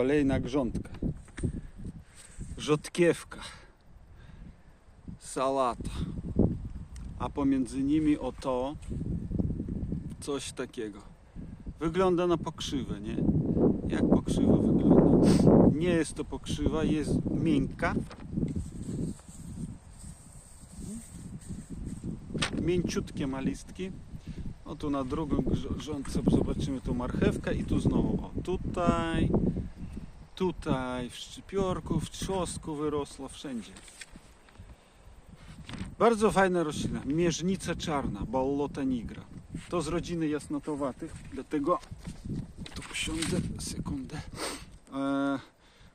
Kolejna grządka. Rzodkiewka. Salata. A pomiędzy nimi oto coś takiego. Wygląda na pokrzywę, nie? Jak pokrzywa wygląda? Nie jest to pokrzywa, jest miękka. Mięciutkie ma listki. O tu na drugą grz- rządce zobaczymy tu marchewkę i tu znowu o tutaj, tutaj w szczypiorku, w trzosku wyrosła wszędzie. Bardzo fajna roślina, mierznica czarna, ballota nigra. To z rodziny jasnotowatych, dlatego tu usiądę sekundę. E,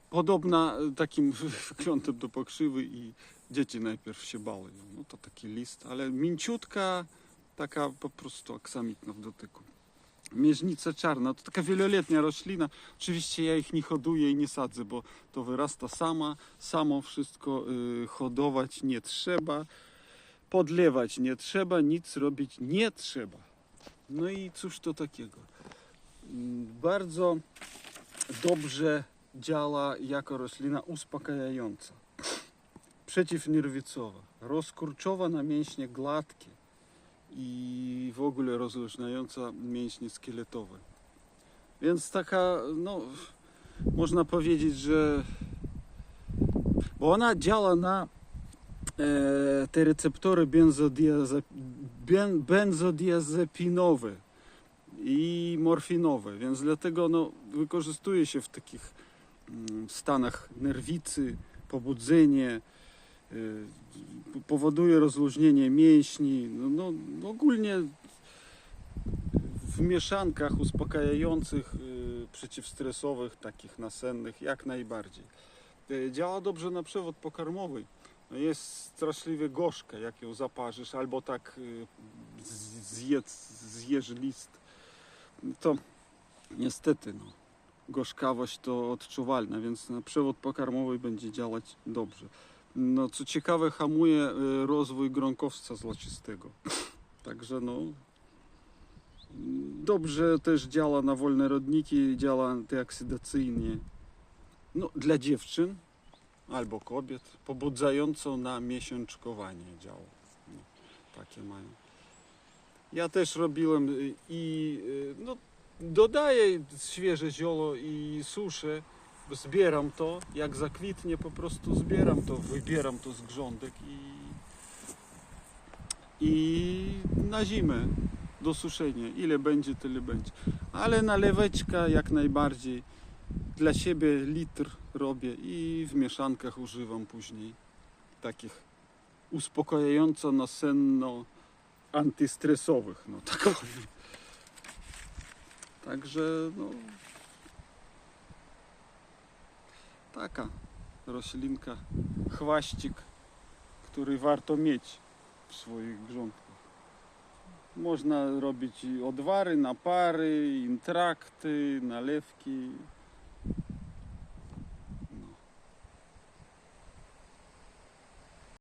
podobna takim wyglądem do pokrzywy i dzieci najpierw się bały. No to taki list, ale mięciutka, taka po prostu aksamitna w dotyku. Mierznica czarna to taka wieloletnia roślina. Oczywiście ja ich nie hoduję i nie sadzę, bo to wyrasta sama. Samo wszystko y, hodować nie trzeba. Podlewać nie trzeba, nic robić nie trzeba. No i cóż to takiego? Mm, Bardzo dobrze działa jako roślina uspokajająca. Przeciwnerwicowa, rozkurczowa na mięśnie gładkie i w ogóle rozluźniająca mięśnie szkieletowe. Więc taka, no, można powiedzieć, że bo ona działa na e, te receptory benzodiaze, ben, benzodiazepinowe i morfinowe, więc dlatego no, wykorzystuje się w takich mm, stanach nerwicy, pobudzenie, powoduje rozluźnienie mięśni, no, no, no ogólnie w mieszankach uspokajających, y, przeciwstresowych, takich nasennych, jak najbardziej. Y, Działa dobrze na przewód pokarmowy. No jest straszliwie gorzka, jak ją zaparzysz, albo tak y, zjedz, zjesz list. To niestety, no, gorzkawość to odczuwalna, więc na przewód pokarmowy będzie działać dobrze. No, co ciekawe, hamuje y, rozwój gronkowca złocistego. Także no. Dobrze też działa na wolne rodniki, działa antyoksydacyjnie. No, dla dziewczyn albo kobiet, pobudzająco na miesiączkowanie działa. No, takie mają. Ja też robiłem y, i y, no, dodaję świeże zioło i suszę zbieram to, jak zakwitnie po prostu zbieram to, wybieram to z grządek i, i na zimę do suszenia. Ile będzie, tyle będzie. Ale naleweczka jak najbardziej. Dla siebie litr robię i w mieszankach używam później takich uspokajająco nasenno antystresowych, no tak powiem. Także no taka roślinka, chwaścik, który warto mieć w swoich grządkach. Można robić odwary, napary, intrakty, nalewki.